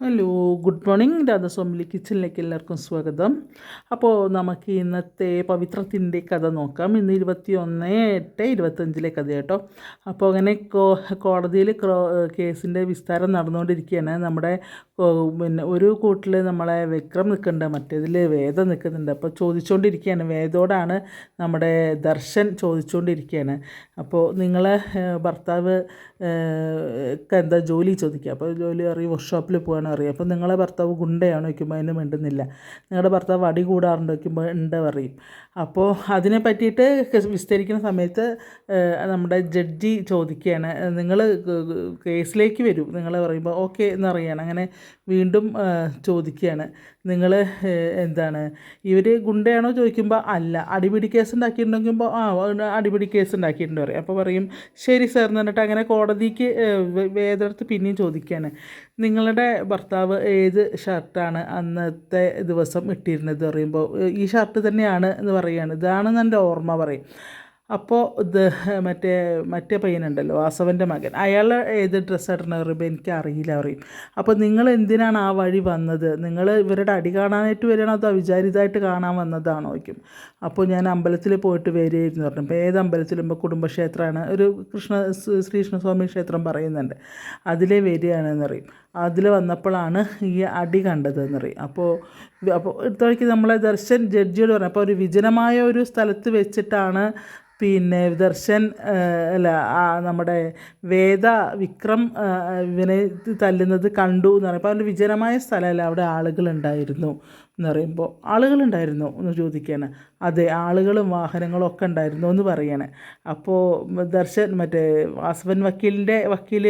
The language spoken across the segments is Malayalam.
ഹലോ ഗുഡ് മോർണിംഗ് രാധാസ്വാമിലി കിച്ചണിലേക്ക് എല്ലാവർക്കും സ്വാഗതം. അപ്പോൾ നമുക്ക് ഇന്നത്തെ പവിത്രത്തിന്റെ കഥ നോക്കാം. ഇന്ന് ഇരുപത്തി ഒന്ന് എട്ട് ഇരുപത്തഞ്ചിലെ കഥ കേട്ടോ അപ്പോൾ അങ്ങനെ കോ കോടതിയിൽ കേസിന്റെ വിസ്താരം നടന്നുകൊണ്ടിരിക്കുകയാണ്. നമ്മുടെ പിന്നെ ഒരു കൂട്ടിൽ നമ്മളെ വിക്രം നിൽക്കുന്നുണ്ട് മറ്റേതിൽ വേദം നിൽക്കുന്നുണ്ട്. അപ്പോൾ ചോദിച്ചുകൊണ്ടിരിക്കുകയാണ്. വേദോടാണ് നമ്മുടെ ദർശൻ ചോദിച്ചുകൊണ്ടിരിക്കുകയാണ്. അപ്പോൾ നിങ്ങളെ ഭർത്താവ് എന്താ ജോലി ചോദിക്കുക. അപ്പോൾ ജോലി അറിയും വർക്ക്ഷോപ്പിൽ പോകാൻ അറിയാം അപ്പോൾ നിങ്ങളെ ഭർത്താവ് ഗുണ്ടയാണ് വയ്ക്കുമ്പോൾ അതിന് മിണ്ടുന്നില്ല. നിങ്ങളുടെ ഭർത്താവ് അടി കൂടാറുണ്ട് വയ്ക്കുമ്പോൾ ഉണ്ട് പറയും. അപ്പോൾ അതിനെ പറ്റിയിട്ട് വിസ്തരിക്കുന്ന സമയത്ത് നമ്മുടെ ജഡ്ജി ചോദിക്കുകയാണ്. നിങ്ങൾ കേസിലേക്ക് വരും. നിങ്ങൾ പറയുമ്പോൾ ഓക്കെ എന്നറിയാണ്. അങ്ങനെ വീണ്ടും ചോദിക്കുകയാണ്. നിങ്ങൾ എന്താണ്? ഇവർ ഗുണ്ടയാണോ ചോദിക്കുമ്പോൾ അല്ല. അടിപിടി കേസ് ഉണ്ടാക്കിയിട്ടുണ്ടെങ്കിൽ ആ അടിപിടി കേസ് ഉണ്ടാക്കിയിട്ടുണ്ട് പറയും. അപ്പോൾ പറയും ശരി സാർ എന്ന് പറഞ്ഞിട്ട് അങ്ങനെ കോടതിക്ക് ഏഹ്, വേ- വേദനത്ത് പിന്നെയും ചോദിക്കുകയാണ് നിങ്ങളുടെ ഭർത്താവ് ഏത് ഷർട്ടാണ് അന്നത്തെ ദിവസം ഇട്ടിരുന്നത്? പറയുമ്പോൾ ഈ ഷർട്ട് തന്നെയാണ് എന്ന് പറയുകയാണ് ഇതാണെന്ന് എന്റെ ഓർമ്മ പറയും. അപ്പോൾ ഇത് മറ്റേ മറ്റേ പയ്യനുണ്ടല്ലോ വാസവന്റെ മകൻ. അയാൾ ഏത് ഡ്രസ്സ് ഇടണ പറയുമ്പോൾ എനിക്ക് അറിയില്ല പറയും. അപ്പോൾ നിങ്ങൾ എന്തിനാണ് ആ വഴി വന്നത്? നിങ്ങൾ ഇവരുടെ അടി കാണാനായിട്ട് വരണോ അതോ വിചാരിതായിട്ട് കാണാൻ വന്നതാണോ വയ്ക്കും അപ്പോൾ ഞാൻ അമ്പലത്തിൽ പോയിട്ട് വരികയായിരുന്നു പറഞ്ഞു അപ്പോൾ ഏത് അമ്പലത്തിലും ഇപ്പോൾ കുടുംബക്ഷേത്രമാണ്. ഒരു കൃഷ്ണ ശ്രീകൃഷ്ണസ്വാമി ക്ഷേത്രം പറയുന്നുണ്ട്. അതിലേ വരികയാണെന്ന് പറയും. അതിൽ വന്നപ്പോഴാണ് ഈ അടി കണ്ടതെന്ന് പറയും. അപ്പോൾ അപ്പോൾ ഇത്രയ്ക്ക് നമ്മളെ ദർശൻ ജഡ്ജിയോട് പറഞ്ഞു. അപ്പോൾ ഒരു വിജനമായ ഒരു സ്ഥലത്ത് വെച്ചിട്ടാണ് പിന്നെ ദർശൻ അല്ല നമ്മുടെ വേദ വിക്രം ഇവനെ തല്ലുന്നത് കണ്ടു എന്ന് പറയും. അപ്പോൾ അതിന്റെ വിജനമായ സ്ഥലമല്ല അവിടെ ആളുകളുണ്ടായിരുന്നു എന്ന് പറയുമ്പോൾ ആളുകളുണ്ടായിരുന്നോ എന്ന് ചോദിക്കുകയാണ്. അതെ ആളുകളും വാഹനങ്ങളും ഒക്കെ ഉണ്ടായിരുന്നു എന്ന് പറയണേ. അപ്പോൾ ദർശൻ മറ്റേ വാസവൻ വക്കീലിന്റെ വക്കീൽ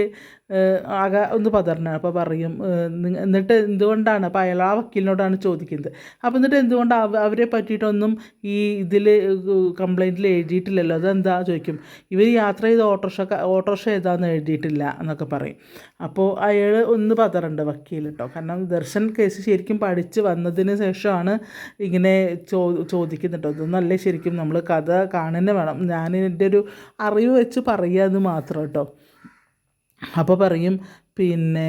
ആകെ ഒന്ന് പതറിന അപ്പോൾ പറയും എന്നിട്ട് എന്തുകൊണ്ടാണ്? അപ്പോൾ അയാൾ ആ വക്കീലിനോടാണ് ചോദിക്കുന്നത്. അപ്പോൾ എന്നിട്ട് എന്തുകൊണ്ട് അവ അവരെ പറ്റിയിട്ടൊന്നും ഈ ഇതിൽ കംപ്ലൈന്റിൽ എഴുതിയിട്ടില്ലല്ലോ? അതെന്താ ചോദിക്കും. ഇവർ യാത്ര ചെയ്ത ഓട്ടോറിക്ഷ ഓട്ടോറിക്ഷ ഏതാണെന്ന് എഴുതിയിട്ടില്ല എന്നൊക്കെ പറയും. അപ്പോൾ അയാൾ ഒന്ന് പതറുണ്ട് വക്കീൽ കേട്ടോ കാരണം ദർശൻ കേസ് ശരിക്കും പഠിച്ച് വന്നതിന് ശേഷമാണ് ഇങ്ങനെ ചോ ചോദിക്കുന്നത് കേട്ടോ ഇതൊന്നല്ലേ ശരിക്കും നമ്മൾ കഥ കാണുന്നേ വേണം. ഞാൻ എന്റെ ഒരു അറിവ് വെച്ച് പറയുക എന്ന് മാത്രം കേട്ടോ അപ്പോൾ പറയും പിന്നെ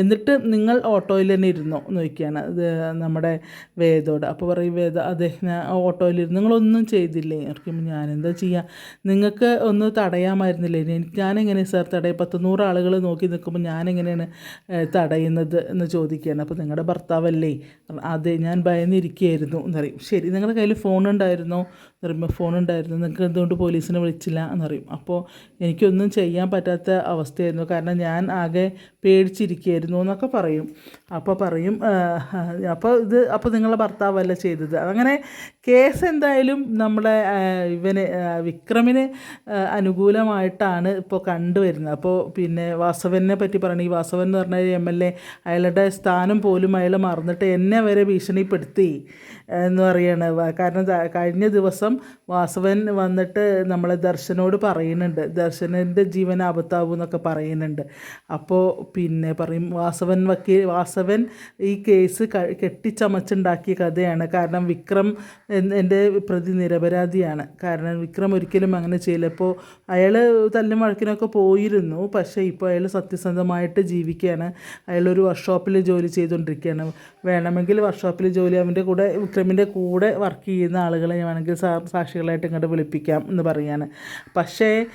എന്നിട്ട് നിങ്ങൾ ഓട്ടോയിൽ തന്നെ ഇരുന്നോ? എന്ന് ചോദിക്കുകയാണ് ഇത് നമ്മുടെ വേദോട്. അപ്പോൾ പറയും വേദ അതെ ഞാൻ ഓട്ടോയിലിരുന്ന് നിങ്ങളൊന്നും ചെയ്തില്ലേ? ഇറക്കുമ്പോൾ ഞാനെന്താ ചെയ്യുക നിങ്ങൾക്ക് ഒന്ന് തടയാമായിരുന്നില്ലേ? എനിക്ക് ഞാനെങ്ങനെ സാർ തടയും? പത്ത് നൂറ് ആളുകൾ നോക്കി നിൽക്കുമ്പോൾ ഞാനെങ്ങനെയാണ് തടയുന്നത് എന്ന് ചോദിക്കുകയാണ്. അപ്പോൾ നിങ്ങളുടെ ഭർത്താവല്ലേ? അതെ ഞാൻ ഭയന്നിരിക്കുകയായിരുന്നു എന്ന് പറയും. ശരി നിങ്ങളുടെ കയ്യിൽ ഫോൺ ഉണ്ടായിരുന്നോ എന്ന് പറയുമ്പോൾ ഫോൺ ഉണ്ടായിരുന്നു നിങ്ങൾക്ക് എന്തുകൊണ്ട് പോലീസിനെ വിളിച്ചില്ല? എന്ന് പറയും. അപ്പോൾ എനിക്കൊന്നും ചെയ്യാൻ പറ്റാത്ത അവസ്ഥയായിരുന്നു. കാരണം ഞാൻ ആകെ പേടിച്ചിരിക്കുകയായിരുന്നു എന്നൊക്കെ പറയും. അപ്പോൾ പറയും അപ്പോൾ ഇത് അപ്പോൾ നിങ്ങളെ ഭർത്താവല്ല ചെയ്തത്? അങ്ങനെ കേസ് എന്തായാലും നമ്മുടെ ഇവനെ വിക്രമിന് അനുകൂലമായിട്ടാണ് ഇപ്പോൾ കണ്ടുവരുന്നത്. അപ്പോൾ പിന്നെ വാസവനെ പറ്റി പറയണെങ്കിൽ ഈ വാസവൻ എന്ന് പറഞ്ഞ എം എൽ എ അയാളുടെ സ്ഥാനം പോലും അയാൾ മറന്നിട്ട് എന്നെ വരെ ഭീഷണിപ്പെടുത്തി എന്ന് പറയാണ്. കാരണം കഴിഞ്ഞ ദിവസം വാസവൻ വന്നിട്ട് നമ്മളെ ദർശനോട് പറയുന്നുണ്ട്. ദർശനന്റെ ജീവൻ ആപത്താവും എന്നൊക്കെ പറയുന്നുണ്ട്. അപ്പോൾ പിന്നെ പറയും വാസവൻ വക്കീൽ വാസവൻ ഈ കേസ് കെട്ടിച്ചമച്ചുണ്ടാക്കിയ കഥയാണ്. കാരണം വിക്രം എന്റെ പ്രതി നിരപരാധിയാണ്. കാരണം വിക്രം ഒരിക്കലും അങ്ങനെ ചെയ്യില്ല. ഇപ്പോൾ അയാൾ തല്ലും വഴക്കിനൊക്കെ പോയിരുന്നു. പക്ഷേ ഇപ്പോൾ അയാൾ സത്യസന്ധമായിട്ട് ജീവിക്കുകയാണ്. അയാളൊരു വർക്ക്ഷോപ്പിൽ ജോലി ചെയ്തുകൊണ്ടിരിക്കുകയാണ്. വേണമെങ്കിൽ വർക്ക്ഷോപ്പിൽ ജോലി അവന്റെ കൂടെ വിക്രമിന്റെ കൂടെ വർക്ക് ചെയ്യുന്ന ആളുകളെ വേണമെങ്കിൽ സാക്ഷികളായിട്ട് ഇങ്ങോട്ട് വിളിപ്പിക്കാം എന്ന് പറയാണ്. പക്ഷേ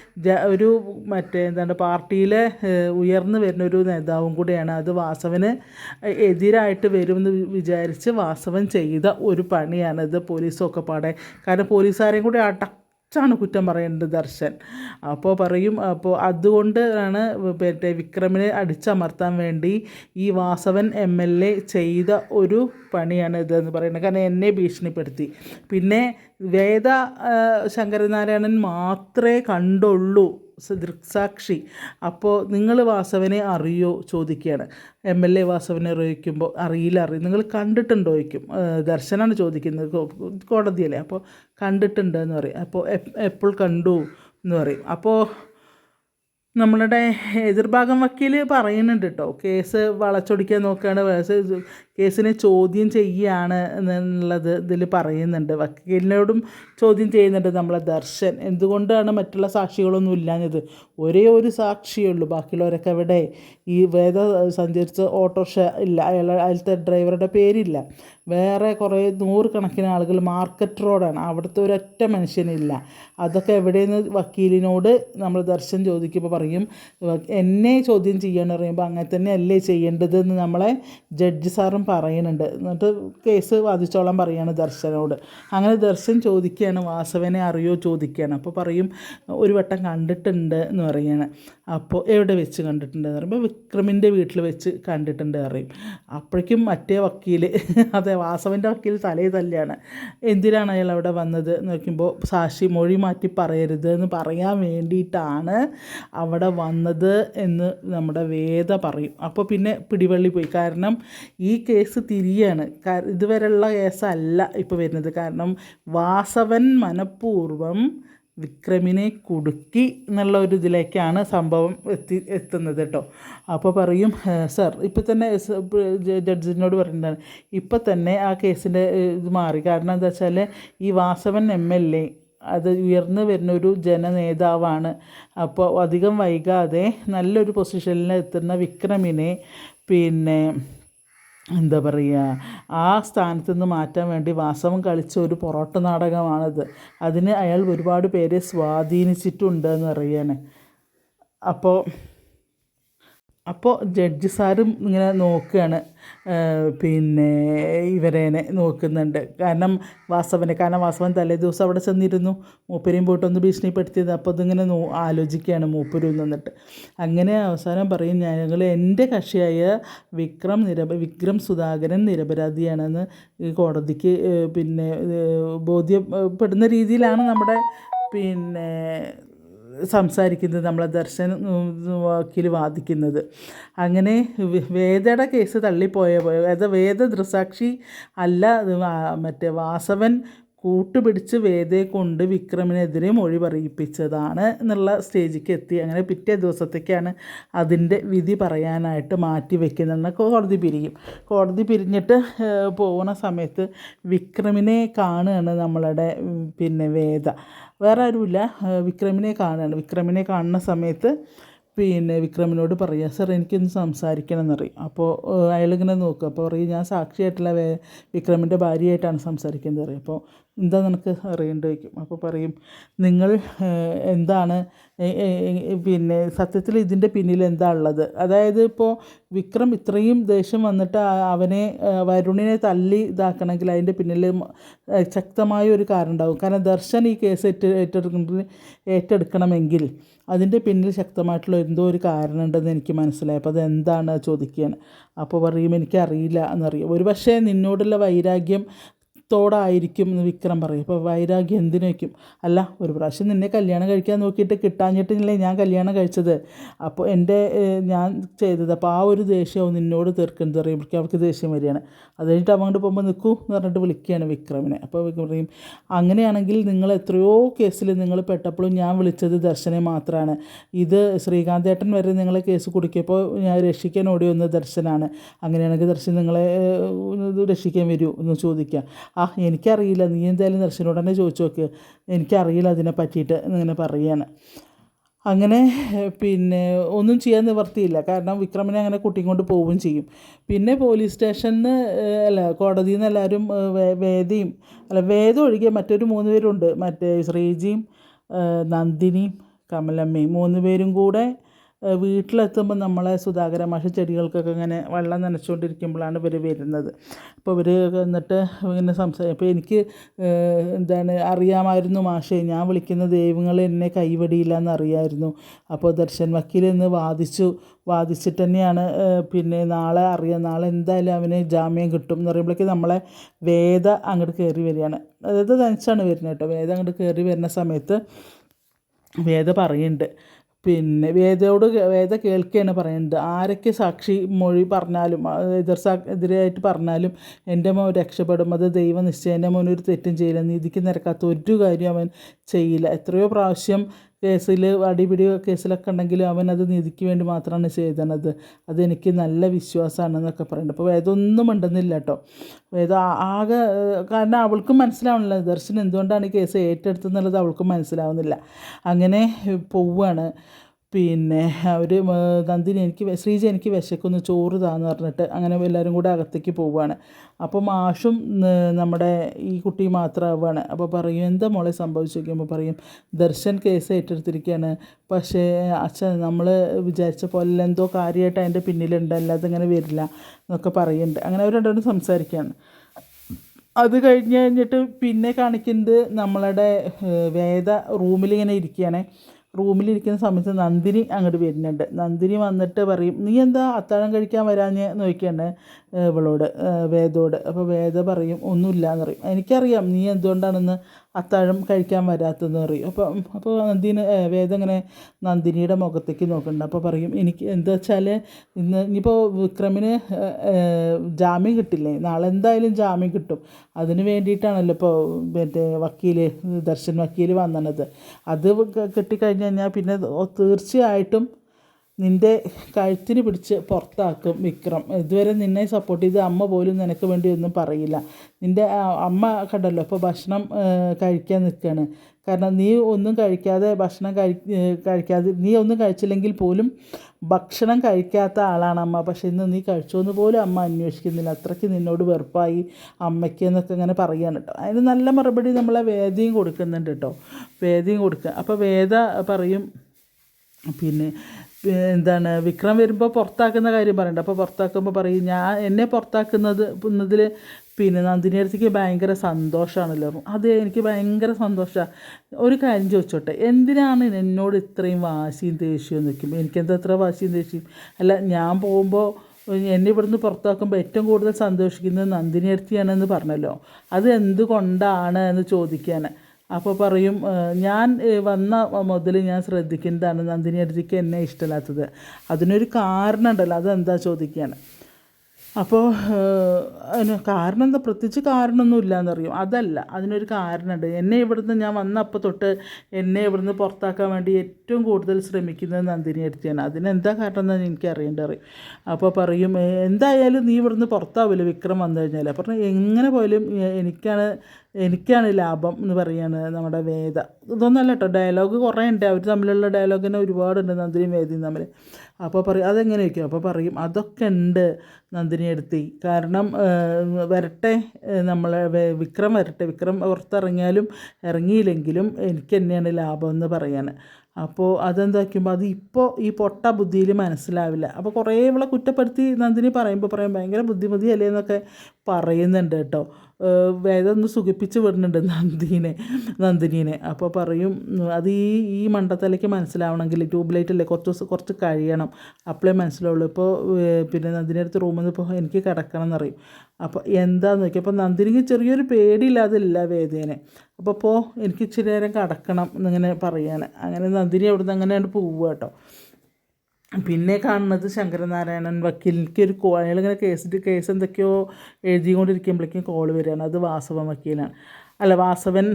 ഒരു മറ്റേ എന്താണ് പാർട്ടിയിലെ ഉയർന്നു വരുന്ന ഒരു നേതാവും കൂടിയാണ്. അത് വാസവന് എതിരായിട്ട് വരുമെന്ന് വിചാരിച്ച് വാസവൻ ചെയ്ത ഒരു പണിയാണ് ഇത് പോലീസൊക്കെ പാടെ. കാരണം പോലീസുകാരെയും കൂടി അടച്ചാണ് കുറ്റം പറയേണ്ടത് ദർശൻ. അപ്പോൾ പറയും അപ്പോൾ അതുകൊണ്ട് ആണ് മറ്റേ വിക്രമിനെ അടിച്ചമർത്താൻ വേണ്ടി ഈ വാസവൻ എം എൽ എ ചെയ്ത ഒരു പണിയാണ് ഇതെന്ന് പറയുന്നത്. കാരണം എന്നെ ഭീഷണിപ്പെടുത്തി. പിന്നെ വേദ ശങ്കരനാരായണൻ മാത്രമേ കണ്ടുള്ളൂ. ദൃക്സാക്ഷി അപ്പോൾ നിങ്ങൾ വാസവനെ അറിയോ? ചോദിക്കുകയാണ്. എം എൽ എ വാസവനെ അറിയിക്കുമ്പോൾ അറിയില്ല അറിയും നിങ്ങൾ കണ്ടിട്ടുണ്ടോ ചോദിക്കും. ദർശനാണ് ചോദിക്കുന്നത്. കോടതിയല്ലേ? അപ്പോൾ കണ്ടിട്ടുണ്ട് എന്ന് പറയും അപ്പോൾ എപ്പോൾ കണ്ടു എന്ന് പറയും. അപ്പോൾ നമ്മളുടെ എതിർഭാഗം വക്കീൽ പറയുന്നുണ്ട് കേട്ടോ. കേസ് വളച്ചൊടിക്കാൻ നോക്കുകയാണ്. കേസിനെ ചോദ്യം ചെയ്യുകയാണ് എന്നുള്ളത് ഇതിൽ പറയുന്നുണ്ട്. വക്കീലിനോടും ചോദ്യം ചെയ്യുന്നുണ്ട് നമ്മളെ ദർശൻ. എന്തുകൊണ്ടാണ് മറ്റുള്ള സാക്ഷികളൊന്നും ഇല്ലാഞ്ഞത്? ഒരേ ഒരു സാക്ഷിയേ ഉള്ളൂ. ബാക്കിയുള്ളവരൊക്കെ അവിടെ ഈ വേദ സഞ്ചരിച്ച ഓട്ടോറിക്ഷ ഇല്ല. അയാൾ അതിലത്തെ ഡ്രൈവറുടെ പേരില്ല. വേറെ കുറേ നൂറുകണക്കിന് ആളുകൾ മാർക്കറ്റ് റോഡാണ്. അവിടുത്തെ ഒരൊറ്റ മനുഷ്യനില്ല. അതൊക്കെ എവിടെയെന്ന് വക്കീലിനോട് നമ്മൾ ദർശൻ ചോദിക്കുമ്പോൾ പറയും. എന്നെ ചോദ്യം ചെയ്യണമെന്ന് പറയുമ്പോൾ അങ്ങനെ തന്നെ അല്ലേ ചെയ്യേണ്ടതെന്ന് നമ്മളെ ജഡ്ജി സാറും പറയുന്നുണ്ട്. എന്നിട്ട് കേസ് വാദിച്ചോളം പറയാണ് ദർശനോട്. അങ്ങനെ ദർശൻ ചോദിക്കുകയാണ് വാസവനെ അറിയോ? ചോദിക്കുകയാണ്. അപ്പോൾ പറയും ഒരു വട്ടം കണ്ടിട്ടുണ്ട് എന്ന് പറയുകയാണ് അപ്പോൾ എവിടെ വെച്ച് കണ്ടിട്ടുണ്ട് എന്ന് പറയുമ്പോൾ വിക്രമിന്റെ വീട്ടിൽ വെച്ച് കണ്ടിട്ടുണ്ട് പറയും. അപ്പോഴേക്കും മറ്റേ വക്കീൽ അതെ വാസവന്റെ വക്കീൽ തലേ തല്ലാണ്. എന്തിനാണ് അയാൾ അവിടെ വന്നത് എന്ന് നോക്കുമ്പോൾ സാക്ഷി മൊഴി മാറ്റി പറയരുത് എന്ന് പറയാൻ വേണ്ടിയിട്ടാണ് അവിടെ വന്നത് എന്ന് നമ്മുടെ വേദ പറയും. അപ്പോൾ പിന്നെ പിടിവള്ളി പോയി. കാരണം ഈ കേസ് തിരിയാണ്. ഇതുവരെയുള്ള കേസല്ല ഇപ്പോൾ വരുന്നത്. കാരണം വാസവൻ മനഃപൂർവം വിക്രമിനെ കുടുക്കി എന്നുള്ള ഒരു ഇതിലേക്കാണ് സംഭവം എത്തി എത്തുന്നത് കേട്ടോ. അപ്പോൾ പറയും സർ ഇപ്പം തന്നെ ജഡ്ജിനോട് പറയുന്നതാണ് ഇപ്പം തന്നെ ആ കേസിന്റെ ഇത് മാറി. കാരണം എന്താ വെച്ചാൽ ഈ വാസവൻ എം എൽ എ അത് ഉയർന്നു വരുന്ന ഒരു ജനനേതാവാണ്. അപ്പോൾ അധികം വൈകാതെ നല്ലൊരു പൊസിഷനിൽ എത്തുന്ന വിക്രമിനെ പിന്നെ എന്താ പറയുക ആ സ്ഥാനത്ത് നിന്ന് മാറ്റാൻ വേണ്ടി വാസവൻ കളിച്ച ഒരു പൊറോട്ട നാടകമാണത്. അതിന് അയാൾ ഒരുപാട് പേരെ സ്വാധീനിച്ചിട്ടുണ്ട് എന്ന് പറയാണ് അപ്പോൾ അപ്പോൾ ജഡ്ജി സാറും ഇങ്ങനെ നോക്കുകയാണ് പിന്നെ ഇവരേനെ നോക്കുന്നുണ്ട്. കാരണം വാസവനെ കാരണം വാസവൻ തലേ ദിവസം അവിടെ ചെന്നിരുന്നു. മൂപ്പരെയും പോയിട്ടൊന്ന് ഭീഷണിപ്പെടുത്തിയത്. അപ്പോൾ അതിങ്ങനെ നോ ആലോചിക്കുകയാണ് മൂപ്പരും നിന്നിട്ട്. അങ്ങനെ അവസാനം പറയും ഞങ്ങൾ എന്റെ കക്ഷിയായ വിക്രം നിരപ വിക്രം സുധാകരൻ നിരപരാധിയാണെന്ന് കോടതിക്ക് പിന്നെ ബോധ്യപ്പെടുന്ന രീതിയിലാണ് നമ്മുടെ പിന്നെ സംസാരിക്കുന്നത് നമ്മളെ ദർശൻ വക്കീൽ വാദിക്കുന്നത്. അങ്ങനെ വേദയുടെ കേസ് തള്ളിപ്പോയ വേദ വേദ ദൃസാക്ഷി അല്ല മറ്റേ വാസവൻ കൂട്ടുപിടിച്ച് വേദയെ കൊണ്ട് വിക്രമിനെതിരെ മൊഴി പറയിപ്പിച്ചതാണ് എന്നുള്ള സ്റ്റേജിക്ക് എത്തി. അങ്ങനെ പിറ്റേ ദിവസത്തേക്കാണ് അതിന്റെ വിധി പറയാനായിട്ട് മാറ്റി വെക്കുന്നതെന്ന് കോടതി പിരിയും. കോടതി പിരിഞ്ഞിട്ട് പോകുന്ന സമയത്ത് വിക്രമിനെ കാണുകയാണ് നമ്മളുടെ പിന്നെ വേദ. വേറെ ആരുമില്ല. വിക്രമിനെ കാണുകയാണ്. വിക്രമിനെ കാണുന്ന സമയത്ത് പിന്നെ വിക്രമിനോട് പറയുക സാർ എനിക്കൊന്ന് സംസാരിക്കണം എന്നറിയും അപ്പോൾ അയാളിങ്ങനെ നോക്കുക അപ്പോൾ പറയും ഞാൻ സാക്ഷിയായിട്ടുള്ള വേ വിക്രമിന്റെ ഭാര്യയായിട്ടാണ് സംസാരിക്കുന്നത്. പറയും. അപ്പോൾ എന്താ നിനക്ക് അറിയേണ്ടി വയ്ക്കും അപ്പോൾ പറയും നിങ്ങൾ എന്താണ് പിന്നെ സത്യത്തിൽ ഇതിന്റെ പിന്നിൽ എന്താ ഉള്ളത്? അതായത് ഇപ്പോൾ വിക്രം ഇത്രയും ദേഷ്യം വന്നിട്ട് അവനെ വരുണിനെ തല്ലി ഇതാക്കണമെങ്കിൽ അതിന്റെ പിന്നിൽ ശക്തമായ ഒരു കാരണം ഉണ്ടാകും കാരണം ദർശൻ ഈ കേസ് ഏറ്റ ഏറ്റെടുക്കുന്ന ഏറ്റെടുക്കണമെങ്കിൽ അതിന്റെ പിന്നിൽ ശക്തമായിട്ടുള്ള എന്തോ ഒരു കാരണം ഉണ്ടെന്ന് എനിക്ക് മനസ്സിലായി. അപ്പോൾ അതെന്താണ് ചോദിക്കാൻ? അപ്പോൾ പറയും എനിക്കറിയില്ല എന്നറിയാം. ഒരു പക്ഷേ നിന്നോടുള്ള വൈരാഗ്യം തോടായിരിക്കും എന്ന് വിക്രം പറയും. അപ്പോൾ വൈരാഗ്യം എന്തിനു വയ്ക്കും? അല്ല ഒരു പ്രാവശ്യം നിന്നെ കല്യാണം കഴിക്കാൻ നോക്കിയിട്ട് കിട്ടാഞ്ഞിട്ടില്ലേ ഞാൻ കല്യാണം കഴിച്ചത്? അപ്പോൾ എന്റെ ഞാൻ ചെയ്തത് അപ്പോൾ ആ ഒരു ദേഷ്യവും നിന്നോട് തീർക്കുന്നത് പറയുമ്പോഴേക്കും അവർക്ക് ദേഷ്യം വരികയാണ്. അത് കഴിഞ്ഞിട്ട് അങ്ങോട്ട് പോകുമ്പോൾ നിൽക്കൂ എന്ന് പറഞ്ഞിട്ട് വിളിക്കുകയാണ് വിക്രമിനെ. അപ്പോൾ വിക്രം പറയും അങ്ങനെയാണെങ്കിൽ നിങ്ങൾ എത്രയോ കേസിൽ നിങ്ങൾ പെട്ടപ്പോഴും ഞാൻ വിളിച്ചത് ദർശനെ മാത്രമാണ് ഇത് ശ്രീകാന്തേട്ടൻ വരെ നിങ്ങളെ കേസ് കുടിക്കിയപ്പോൾ ഞാൻ രക്ഷിക്കാൻ ഓടി വന്ന ദർശനാണ്. അങ്ങനെയാണെങ്കിൽ ദർശൻ നിങ്ങളെ രക്ഷിക്കാൻ വരൂ എന്ന് ചോദിക്കുക. ആ എനിക്കറിയില്ല. നീ എന്തായാലും ദർശനോട് തന്നെ ചോദിച്ചു നോക്ക്. എനിക്കറിയില്ല അതിനെ പറ്റിയിട്ട് എന്നിങ്ങനെ പറയുകയാണ്. അങ്ങനെ പിന്നെ ഒന്നും ചെയ്യാൻ നിവർത്തിയില്ല. കാരണം വിക്രമിനെ അങ്ങനെ കുട്ടിയും കൊണ്ട് പോവുകയും ചെയ്യും. പിന്നെ പോലീസ് സ്റ്റേഷനിൽ അല്ല കോടതിയിൽ നിന്ന് എല്ലാവരും വേദയും അല്ല വേദ ഒഴികെ മറ്റൊരു മൂന്ന് പേരുണ്ട്. മറ്റേ ശ്രീജിയും നന്ദിനിയും കമലമ്മയും മൂന്ന് പേരും കൂടെ വീട്ടിലെത്തുമ്പോൾ നമ്മളെ സുധാകര മാഷ ചെടികൾക്കൊക്കെ ഇങ്ങനെ വെള്ളം നനച്ചുകൊണ്ടിരിക്കുമ്പോഴാണ് ഇവർ വരുന്നത്. അപ്പോൾ ഇവർ എന്നിട്ട് ഇങ്ങനെ സംസാരിക്കും അപ്പോൾ എനിക്ക് എന്താണ് അറിയാമായിരുന്നു മാഷേ ഞാൻ വിളിക്കുന്ന ദൈവങ്ങൾ എന്നെ കൈവടിയില്ല എന്നറിയായിരുന്നു. അപ്പോൾ ദർശൻ വക്കീൽ എന്ന് വാദിച്ചു വാദിച്ചിട്ട് തന്നെയാണ് പിന്നെ നാളെ അറിയാം നാളെ എന്തായാലും അവന് ജാമ്യം കിട്ടും എന്ന് പറയുമ്പോഴേക്ക് നമ്മളെ വേദ അങ്ങോട്ട് കയറി വരികയാണ്. അതായത് തനിച്ചാണ് വരുന്നത് കേട്ടോ. വേദ അങ്ങോട്ട് കയറി വരുന്ന സമയത്ത് വേദ പറയുന്നുണ്ട് പിന്നെ വേദയോട് വേദ കേൾക്കുകയാണ് പറയുന്നത് ആരൊക്കെ സാക്ഷി മൊഴി പറഞ്ഞാലും എതിർ സാ എതിരായിട്ട് പറഞ്ഞാലും എന്റെ മോൻ രക്ഷപ്പെടും. അത് ദൈവനിശ്ചയം എന്റെ മോൻ ഒരു തെറ്റും ചെയ്യില്ല. നീതിക്ക് നിരക്കാത്ത ഒരു കാര്യം അവൻ ചെയ്യില്ല. എത്രയോ പ്രാവശ്യം കേസിൽ അടിപിടി കേസിലൊക്കെ ഉണ്ടെങ്കിലും അവനത് നീതിക്ക് വേണ്ടി മാത്രമാണ് ചെയ്തത് അതെനിക്ക് നല്ല വിശ്വാസമാണെന്നൊക്കെ പറയുന്നുണ്ട് അപ്പോൾ വേദമൊന്നും ഉണ്ടെന്നില്ല കേട്ടോ വേദം ആകെ കാരണം അവൾക്കും മനസ്സിലാവണില്ല. ദർശൻ എന്തുകൊണ്ടാണ് ഈ കേസ് ഏറ്റെടുത്തെന്നുള്ളത് അവൾക്കും മനസ്സിലാവുന്നില്ല. അങ്ങനെ പോവുകയാണ് പിന്നെ അവർ നന്ദിനി എനിക്ക് ശ്രീജ എനിക്ക് വിശക്കുന്നു ചോറ് താന്ന് പറഞ്ഞിട്ട് അങ്ങനെ എല്ലാവരും കൂടെ അകത്തേക്ക് പോവുകയാണ് അപ്പോൾ മാഷും നമ്മുടെ ഈ കുട്ടി മാത്രമാവുകയാണ് അപ്പോൾ പറയും എന്താ മോളെ സംഭവിച്ചു? പറയും ദർശൻ കേസ് ഏറ്റെടുത്തിരിക്കുകയാണ് പക്ഷേ അച്ഛൻ നമ്മൾ വിചാരിച്ച പോലെ എന്തോ കാര്യമായിട്ട് അതിന്റെ പിന്നിലുണ്ട്. അല്ലാതെ ഇങ്ങനെ വരില്ല. എന്നൊക്കെ പറയുന്നുണ്ട് അങ്ങനെ അവർ രണ്ടുപേരും സംസാരിക്കുകയാണ് അത് കഴിഞ്ഞ് കഴിഞ്ഞിട്ട് പിന്നെ കാണിക്കുന്നത് നമ്മളുടെ വേദ റൂമിൽ ഇങ്ങനെ ഇരിക്കുകയാണ് റൂമിലിരിക്കുന്ന സമയത്ത് നന്ദിനി അങ്ങോട്ട് വരുന്നുണ്ട്. നന്ദിനി വന്നിട്ട് പറയും നീ എന്താ അത്താഴം കഴിക്കാൻ വരാഞ്ഞ്? നോക്കിയാണ് ഇവളോട് വേദോട്. അപ്പോൾ വേദ പറയും ഒന്നുമില്ല എന്ന് പറയും. എനിക്കറിയാം നീ എന്തുകൊണ്ടാണെന്ന് അത്താഴം കഴിക്കാൻ വരാത്തതെന്ന് പറയും. അപ്പം അപ്പോൾ നന്ദിനി വേദം ഇങ്ങനെ നന്ദിനിയുടെ മുഖത്തേക്ക് നോക്കുന്നുണ്ട്. അപ്പോൾ പറയും എനിക്ക് എന്താ വെച്ചാൽ ഇന്ന് ഇനിയിപ്പോൾ വിക്രമിന് ജാമ്യം കിട്ടില്ലേ? നാളെ എന്തായാലും ജാമ്യം കിട്ടും. അതിന് വേണ്ടിയിട്ടാണല്ലോ ഇപ്പോൾ മറ്റേ വക്കീൽ ദർശൻ വക്കീൽ വന്നത്. അത് കിട്ടിക്കഴിഞ്ഞ് കഴിഞ്ഞാൽ പിന്നെ തീർച്ചയായിട്ടും നിന്റെ കഴുത്തിന് പിടിച്ച് പുറത്താക്കും വിക്രം. ഇതുവരെ നിന്നെ സപ്പോർട്ട് ചെയ്ത അമ്മ പോലും നിനക്ക് വേണ്ടി ഒന്നും പറയില്ല. നിന്റെ അമ്മ കണ്ടല്ലോ ഇപ്പോൾ ഭക്ഷണം കഴിക്കാൻ നിൽക്കുകയാണ് കാരണം നീ ഒന്നും കഴിക്കാതെ ഭക്ഷണം കഴി കഴിക്കാതെ നീ ഒന്നും കഴിച്ചില്ലെങ്കിൽ പോലും ഭക്ഷണം കഴിക്കാത്ത ആളാണ് അമ്മ. പക്ഷെ ഇന്ന് നീ കഴിച്ചോന്ന് പോലും അമ്മ അന്വേഷിക്കുന്നില്ല. അത്രയ്ക്ക് നിന്നോട് വെറുപ്പായി അമ്മയ്ക്ക് എന്നൊക്കെ ഇങ്ങനെ പറയുകയാണ് കേട്ടോ. അതിന് നല്ല മറുപടി നമ്മളെ വേദയും കൊടുക്കുന്നുണ്ട് കേട്ടോ. വേദയും കൊടുക്കുക അപ്പോൾ വേദ പറയും പിന്നെ എന്താണ് വിക്രം വരുമ്പോൾ പുറത്താക്കുന്ന കാര്യം പറയണ്ട. അപ്പോൾ പുറത്താക്കുമ്പോൾ പറയും ഞാൻ എന്നെ പുറത്താക്കുന്നത് എന്നതിൽ പിന്നെ നന്ദിനി അടുത്തേക്ക് ഭയങ്കര സന്തോഷമാണല്ലോ അത് എനിക്ക് ഭയങ്കര സന്തോഷമാണ് ഒരു കാര്യം ചോദിച്ചോട്ടെ എന്തിനാണ് എന്നോട് ഇത്രയും വാശിയും ദേഷ്യവും നിൽക്കും? എനിക്കെന്താ ഇത്ര വാശിയും ദേഷ്യം? അല്ല ഞാൻ പോകുമ്പോൾ എന്നെ ഇവിടുന്ന് പുറത്താക്കുമ്പോൾ ഏറ്റവും കൂടുതൽ സന്തോഷിക്കുന്നത് നന്ദിനി അടുത്തിയാണെന്ന് പറഞ്ഞല്ലോ. അത് എന്തുകൊണ്ടാണ് എന്ന് ചോദിക്കാൻ അപ്പോൾ പറയും ഞാൻ വന്ന മുതൽ ഞാൻ ശ്രദ്ധിക്കുന്നതാണ് നന്ദിനി അടുത്തേക്ക് എന്നെ ഇഷ്ടമില്ലാത്തത്. അതിനൊരു കാരണം ഉണ്ടല്ലോ അതെന്താ ചോദിക്കുകയാണ് അപ്പോൾ അതിന് കാരണം എന്താ? പ്രത്യേകിച്ച് കാരണമൊന്നും ഇല്ലയെന്നറിയും അതല്ല അതിനൊരു കാരണമുണ്ട്. എന്നെ ഇവിടുന്ന് ഞാൻ വന്നപ്പോൾ തൊട്ട് എന്നെ ഇവിടുന്ന് പുറത്താക്കാൻ വേണ്ടി ഏറ്റവും കൂടുതൽ ശ്രമിക്കുന്നത് നന്ദിനി അടുത്തിയാണ്. അതിനെന്താ കാരണം എന്നാണ് എനിക്ക് അറിയേണ്ടത്? അറിയും അപ്പോൾ പറയും എന്തായാലും നീ ഇവിടുന്ന് പുറത്താവില്ല വിക്രം വന്നു കഴിഞ്ഞാൽ അപ്പം എങ്ങനെ പോയാലും എ- എനിക്കാണ് എനിക്കാണ് ലാഭം എന്ന് പറയാണ് നമ്മുടെ വേദ. ഇതൊന്നല്ല കേട്ടോ ഡയലോഗ് കുറേ ഉണ്ട് അവർ തമ്മിലുള്ള ഡയലോഗ് തന്നെ ഒരുപാടുണ്ട് നന്ദിനിയും വേദിയും തമ്മിൽ അപ്പോൾ പറയും അതെങ്ങനെ വയ്ക്കും അപ്പോൾ പറയും അതൊക്കെ ഉണ്ട് നന്ദിനി എടുത്തി. കാരണം വരട്ടെ നമ്മൾ വിക്രം വരട്ടെ. വിക്രം പുറത്തിറങ്ങിയാലും ഇറങ്ങിയില്ലെങ്കിലും എനിക്ക് തന്നെയാണ് ലാഭം എന്ന് പറയാൻ അപ്പോൾ അതെന്താക്കുമ്പോൾ അത് ഇപ്പോൾ ഈ പൊട്ട ബുദ്ധിയിൽ മനസ്സിലാവില്ല. അപ്പോൾ കുറേ ഇവളെ കുറ്റപ്പെടുത്തി നന്ദിനി പറയുമ്പോൾ പറയും ഭയങ്കര ബുദ്ധിമതി അല്ലേ എന്നൊക്കെ പറയുന്നുണ്ട് കേട്ടോ. വേദം ഒന്ന് സുഖിപ്പിച്ച് വിടുന്നുണ്ട് നന്ദിനെ നന്ദിനീനെ. അപ്പോൾ പറയും അത് ഈ ഈ മണ്ടത്തലയ്ക്ക് മനസ്സിലാവണമെങ്കിൽ ട്യൂബ് ലൈറ്റ് അല്ലേ കുറച്ച് ദിവസം കുറച്ച് കഴിയണം. അപ്പോഴേ മനസ്സിലാവുള്ളൂ ഇപ്പോൾ പിന്നെ നന്ദിനി അടുത്ത് റൂമിൽ നിന്ന് ഇപ്പോൾ എനിക്ക് കിടക്കണം എന്നറിയും അപ്പോൾ എന്താണെന്ന് നോക്കി അപ്പോൾ നന്ദിനിക്ക് ചെറിയൊരു പേടിയില്ലാതില്ല വേദേനെ. അപ്പോൾ ഇപ്പോൾ എനിക്ക് ഇച്ചിരി നേരം കിടക്കണം എന്നിങ്ങനെ പറയാണ്. അങ്ങനെ നന്ദിനി അവിടുന്ന് അങ്ങനെ പോവുക കേട്ടോ. പിന്നെ കാണുന്നത് ശങ്കരനാരായണൻ വക്കീലിക്ക് ഒരു അയാളിങ്ങനെ കേസിട്ട് കേസ് എന്തൊക്കെയോ എഴുതിക്കൊണ്ടിരിക്കുമ്പോഴേക്കും കോൾ വരികയാണ് അത് വാസവൻ വക്കീലാണ്. അല്ല വാസവൻ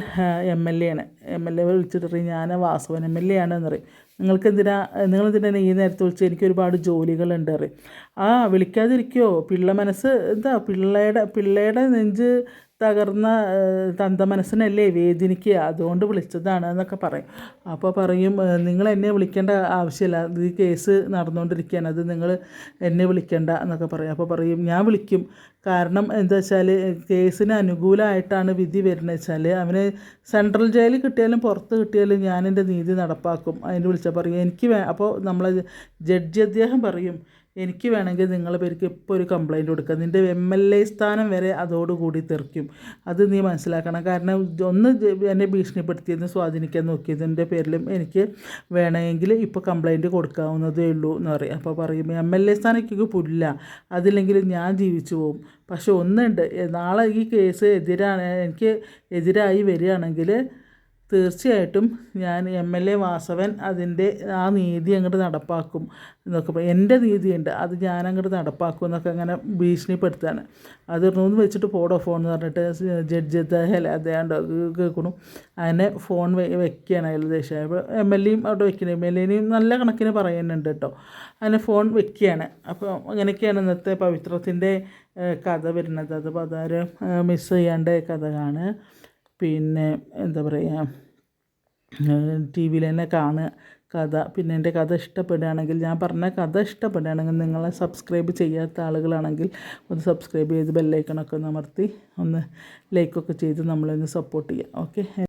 എം എൽ എ ആണ്. എം എൽ എ വിളിച്ചിട്ട് പറയും ഞാൻ വാസവൻ എം എൽ എ ആണെന്ന് പറയും. നിങ്ങൾക്ക് എന്തിനാ നിങ്ങൾ എന്തിനാണ് ഈ നേരത്തെ വിളിച്ച് എനിക്ക് ഒരുപാട് ജോലികളുണ്ട് പറയും. ആ വിളിക്കാതിരിക്കുമോ പിള്ള മനസ്സ് എന്താ പിള്ളയുടെ പിള്ളയുടെ നെഞ്ച് തകർന്ന തന്ത മനസ്സിനല്ലേ വേദനിക്കുക? അതുകൊണ്ട് വിളിച്ചതാണ് എന്നൊക്കെ പറയും. അപ്പോൾ പറയും നിങ്ങൾ എന്നെ വിളിക്കേണ്ട ആവശ്യമില്ല. ഈ കേസ് നടന്നുകൊണ്ടിരിക്കുകയാണ് അത് നിങ്ങൾ എന്നെ വിളിക്കേണ്ട എന്നൊക്കെ പറയും. അപ്പോൾ പറയും ഞാൻ വിളിക്കും. കാരണം എന്താ വെച്ചാൽ കേസിന് അനുകൂലമായിട്ടാണ് വിധി വരുന്നത് വെച്ചാൽ അവന് സെൻട്രൽ ജയിലിൽ കിട്ടിയാലും പുറത്ത് കിട്ടിയാലും ഞാൻ എന്റെ നീതി നടപ്പാക്കും. അതിന് വിളിച്ചാൽ പറയും എനിക്ക് അപ്പോൾ നമ്മളെ ജഡ്ജി അദ്ദേഹം പറയും എനിക്ക് വേണമെങ്കിൽ നിങ്ങളെ പേർക്ക് ഇപ്പോൾ ഒരു കംപ്ലൈന്റ് കൊടുക്കാം. നിന്റെ എം എൽ എ സ്ഥാനം വരെ അതോടുകൂടി തെറിക്കും. അത് നീ മനസ്സിലാക്കണം. കാരണം ഒന്ന് എന്നെ ഭീഷണിപ്പെടുത്തിയെന്ന് സ്വാധീനിക്കാൻ നോക്കിയതിന്റെ പേരിലും എനിക്ക് വേണമെങ്കിൽ ഇപ്പോൾ കംപ്ലൈന്റ് കൊടുക്കാവുന്നതേ ഉള്ളൂ എന്ന് പറയും. അപ്പോൾ പറയും എം എൽ എ സ്ഥാനം എനിക്ക് പുല്ല. അതില്ലെങ്കിൽ ഞാൻ ജീവിച്ചു പോകും പക്ഷെ ഒന്നുണ്ട് നാളെ ഈ കേസ് എതിരാണ് എനിക്ക് എതിരായി വരികയാണെങ്കിൽ തീർച്ചയായിട്ടും ഞാൻ എം എൽ എ വാസവൻ അതിന്റെ ആ നീതി അങ്ങോട്ട് നടപ്പാക്കും എന്നൊക്കെ പറയും എന്റെ നീതിയുണ്ട്. അത് ഞാൻ അങ്ങോട്ട് നടപ്പാക്കും എന്നൊക്കെ അങ്ങനെ ഭീഷണിപ്പെടുത്താണ് അത് റൂം വെച്ചിട്ട് പോടോ ഫോൺ എന്ന് പറഞ്ഞിട്ട് ജഡ്ജി അദ്ദേഹം അദ്ദേഹം കേൾക്കണു. അതിനെ ഫോൺ വെക്കുകയാണ് അയാൾ അപ്പോൾ എം എൽ എയും അവിടെ വെക്കുന്നത് എം എൽ എനെയും നല്ല കണക്കിന് പറയുന്നുണ്ട് കേട്ടോ. അതിനെ ഫോൺ വെക്കുകയാണ്. അപ്പോൾ അങ്ങനെയൊക്കെയാണ് ഇന്നത്തെ പവിത്രത്തിന്റെ കഥ വരുന്നത്. അത് പതാരം മിസ് ചെയ്യാണ്ട് കഥയാണ് പിന്നെ എന്താ പറയുക ടി വിയിൽ തന്നെ കാണുക കഥ. പിന്നെ എന്റെ കഥ ഇഷ്ടപ്പെടുകയാണെങ്കിൽ ഞാൻ പറഞ്ഞ കഥ ഇഷ്ടപ്പെടുകയാണെങ്കിൽ നിങ്ങളെ സബ്സ്ക്രൈബ് ചെയ്യാത്ത ആളുകളാണെങ്കിൽ ഒന്ന് സബ്സ്ക്രൈബ് ചെയ്ത് ബെല്ലൈക്കണൊക്കെ ഒന്ന് അമർത്തി ഒന്ന് ലൈക്കൊക്കെ ചെയ്ത് നമ്മളെ ഒന്ന് സപ്പോർട്ട് ചെയ്യുക. ഓക്കെ